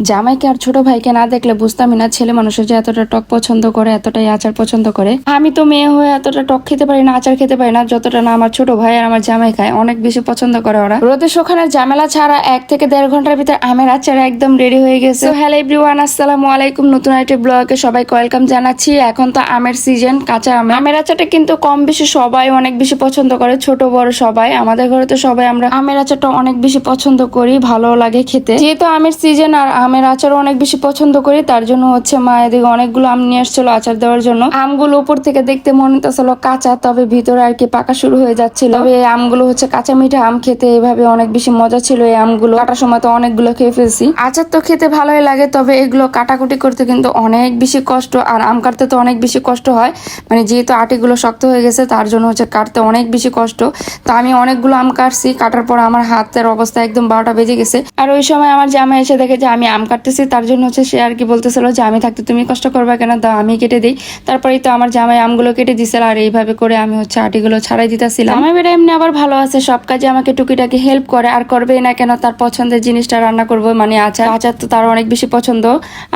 জামাইকে আর ছোট ভাইকে না দেখলে বুঝতামই না ছেলে মানুষের যে এতটা টক পছন্দ করে, এতটাই আচার পছন্দ করে। আমি তো মেয়ে হয়ে এতটা টক খেতে পারি না, আচার খেতে পারি না, যতটা না আমার ছোট ভাই আর আমার জামাই খায়, অনেক বেশি পছন্দ করে ওরা। রোদে শোখানের ঝামেলা ছাড়া এক থেকে দেড় ঘণ্টার ভিতরে আমের আচার একদম রেডি হয়ে গেছে। হ্যালো এভরিওয়ান আসসালামু আলাইকুম, নতুন একটা ব্লগে সবাইকে ওয়েলকাম জানাচ্ছি। এখন তো আমের সিজন কাঁচা আম আমের আচারটা কিন্তু কম বেশি সবাই অনেক বেশি পছন্দ করে, ছোট, বড় সবাই। আমাদের ঘরে তো সবাই আমরা আমের আচারটা অনেক বেশি পছন্দ করি ভালো লাগে খেতে। যেহেতু আমের সিজন আর আমের আচার অনেক বেশি পছন্দ করি, তার জন্য হচ্ছে মা এদিকে অনেকগুলো আম নিয়ে আসছিল আচার দেওয়ার জন্য। আমগুলো উপর থেকে দেখতে মনে হতেছিল কাঁচা, তবে ভিতরে আর কি পাকা শুরু হয়ে যাচ্ছিল। তবে এই আমগুলো হচ্ছে কাঁচা মিঠা আম খেতে এভাবে অনেক বেশি মজা ছিল এই আমগুলো। কাটার সময় তো অনেকগুলো খেয়ে ফেলছি। আচার তো খেতে ভালোই লাগে, তবে এগুলো কাটাকুটি করতে কিন্তু অনেক বেশি কষ্ট, আর আম কাটতে তো অনেক বেশি কষ্ট হয়। মানে যেহেতু আটিগুলো শক্ত হয়ে গেছে, তার জন্য হচ্ছে কাটতে অনেক বেশি কষ্ট। তো আমি অনেকগুলো আম কাটছি, কাটার পর আমার হাতের অবস্থা একদম বারোটা বেজে গেছে। আর ওই সময় আমার জামাই এসে দেখে যে আমি আম কাটতেছি, তার জন্য হচ্ছে সে আর কি বলতেছিল যে, আমি থাকতে তুমি কষ্ট করবে কেন? দাও, আমি কেটে দিই। তারপরেই তো আমার জামাই আমগুলো কেটে দিছিল আর এইভাবে করে আমি হচ্ছে আটিগুলো ছাড়াই দিতেছিলাম। আমার বেটা এমনি আবার ভালো আছে, সব কাজে আমাকে টুকিটাকি হেল্প করে, আর করবেই না কেন? তার পছন্দের জিনিসটা রান্না করব মানে আচার। আচার তো তার অনেক বেশি পছন্দ,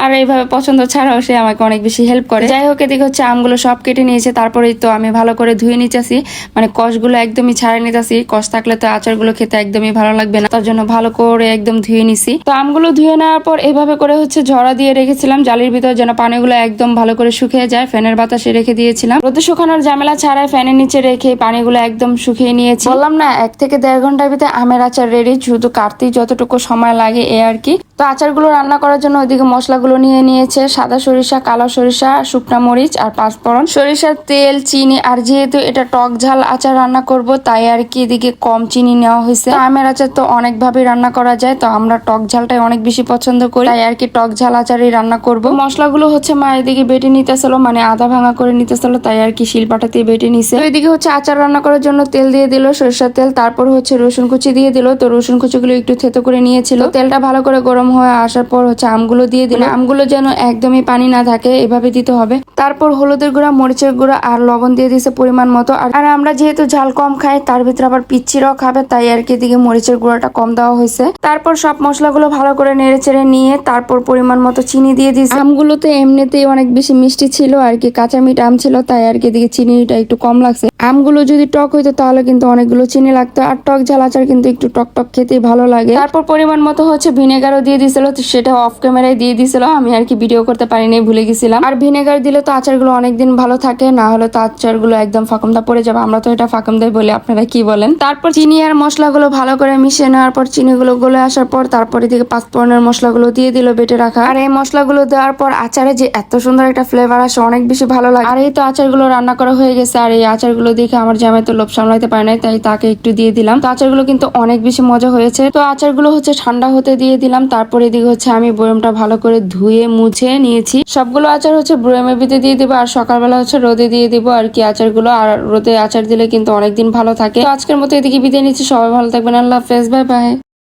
আর এইভাবে পছন্দ ছাড়াও সে আমাকে অনেক বেশি হেল্প করে। যাই হোক, এদিকে হচ্ছে আমগুলো সব কেটে নিয়েছে, তারপরেই তো আমি ভালো করে ধুয়ে নিতেছি। মানে কষগুলো একদমই ছাড়িয়ে নিতেছি, কষ থাকলে তো আচারগুলো খেতে একদমই ভালো লাগবে না, তার জন্য ভালো করে একদম ধুয়ে নিছি। তো আমগুলো ধুয়ে নেওয়ার পর এভাবে করে হচ্ছে ঝরা দিয়ে রেখেছিলাম। জালির ভিতর যেন পানিগুলো একদম ভালো করে শুকিয়ে যায়। ফ্যানের বাতাসে রেখে দিয়েছিলাম। রোদে শুকানোর ঝামেলা ছাড়াই ফ্যানের নিচে রেখে পানিগুলো একদম শুকিয়ে নিয়েছি। বললাম না, এক থেকে দেড় ঘণ্টার ভিতরে আমের আচার রেডি শুধু কাটতেই যতটুকু সময় লাগে এ আর কি। তো আচারগুলো রান্না করার জন্য ওইদিকে মশলাগুলো নিয়ে নিয়েছে। সাদা সরিষা, কালো সরিষা, শুকনা মরিচ আর পাঁচফোড়ন। সরিষার তেল, চিনি, আর যেহেতু এটা টক ঝাল আচার রান্না করব, তাই আর কি এদিকে কম চিনি নেওয়া হয়েছে। আমের আচার তো অনেক ভাবে রান্না করা যায়, তো আমরা টক ঝালটাই অনেক বেশি পছন্দ করি। তাই আর কি টক ঝাল আচারই রান্না করব। মশলাগুলো হচ্ছে মা এদিকে বেটে নিতেছিল মানে আধা ভাঙা করে নিতেছিল তাই আর কি শিলপাটাতে বেটে নিছে। এদিকে হচ্ছে আচার রান্না করার জন্য তেল দিয়ে দিল সরিষার তেল তারপর হচ্ছে রসুন কুচি দিয়ে দিল। তো রসুন কুচিগুলো একটু থেতো করে নিয়েছিল। তেলটা ভালো করে গরম হয়ে আসার পর হচ্ছে আমগুলো দিয়ে দিল। আমগুলো যেন একদমই পানি না থাকে এভাবে দিতে হবে। তারপর হলুদের গুঁড়া মরিচের গুঁড়া আর লবণ দিয়ে দিছে পরিমাণ মতো। আর আর আমরা যেহেতু ঝাল কম খাই তার ভিতরে আবার পিচ্ছিরাও খাবে তাই আর কি এদিকে মরিচের গুঁড়াটা কম দেওয়া হয়েছে। তারপর সব মশলাগুলো ভালো করে নেড়ে চেড়ে নিয়ে তারপর পরিমাণ মতো চিনি দিয়ে দিয়েছি। আমগুলো তো এমনিতেই অনেক বেশি মিষ্টি ছিল আর কি কাঁচা মিট আম ছিল, তাই আর কি এদিকে চিনিটা একটু কম লাগছে। আমগুলো যদি টক হইতো তাহলে কিন্তু অনেকগুলো চিনি লাগতো, আর টক ঝাল আচার কিন্তু একটু টক টক খেতেই ভালো লাগে। তারপর পরিমাণ মতো হচ্ছে ভিনেগারও দিয়ে দিছিল সেটা অফ ক্যামেরায় দিয়ে দিছিল আমি আর কি ভিডিও করতে পারিনি, ভুলে গেছিলাম। আর ভিনেগার দিলে তো আচারগুলো অনেকদিন ভালো থাকে, না হলে তো আচারগুলো একদম ফাঁকমদা পড়ে যাবে, আমরা তো এটা ফাঁকমদাই বলি, আপনারা কি বলেন? তারপর চিনি আর মশলাগুলো ভালো করে মিশিয়ে নেওয়ার পর, চিনিগুলো গলে আসার পর, তারপরে দিকে পাঁচফোড়নের মশলাগুলো দিয়ে দিল বেটে রাখা। আর এই মশলাগুলো দেওয়ার পর আচারে যে এত সুন্দর একটা ফ্লেভার আসে, অনেক বেশি ভালো লাগে। আর এই তো আচারগুলো রান্না করা হয়ে গেছে, আর এই আচারগুলো দেখে আমার জামাই তো লোভ সামলাইতে পারে নাই, তাই তাকে একটু দিয়ে দিলাম। তো আচারগুলো কিন্তু অনেক বেশি মজা হয়েছে। তো আচারগুলো হচ্ছে ঠান্ডা হতে দিয়ে দিলাম, তারপরে এদিকে হচ্ছে আমি বয়মটা ভালো করে ধুয়ে মুছে নিয়েছি। সবগুলো আচার হচ্ছে বয়মের ভিতরে দিয়ে দিবো, আর সকালবেলা হচ্ছে রোদে দিয়ে দিব, আর কি আচারগুলো। আর রোদে আচার দিলে কিন্তু অনেকদিন ভালো থাকে। তো আজকের মতো এদিকে বিদায় নিচ্ছি, সবাই ভালো থাকবেন, আল্লাহ হাফেজ, বাই বাই।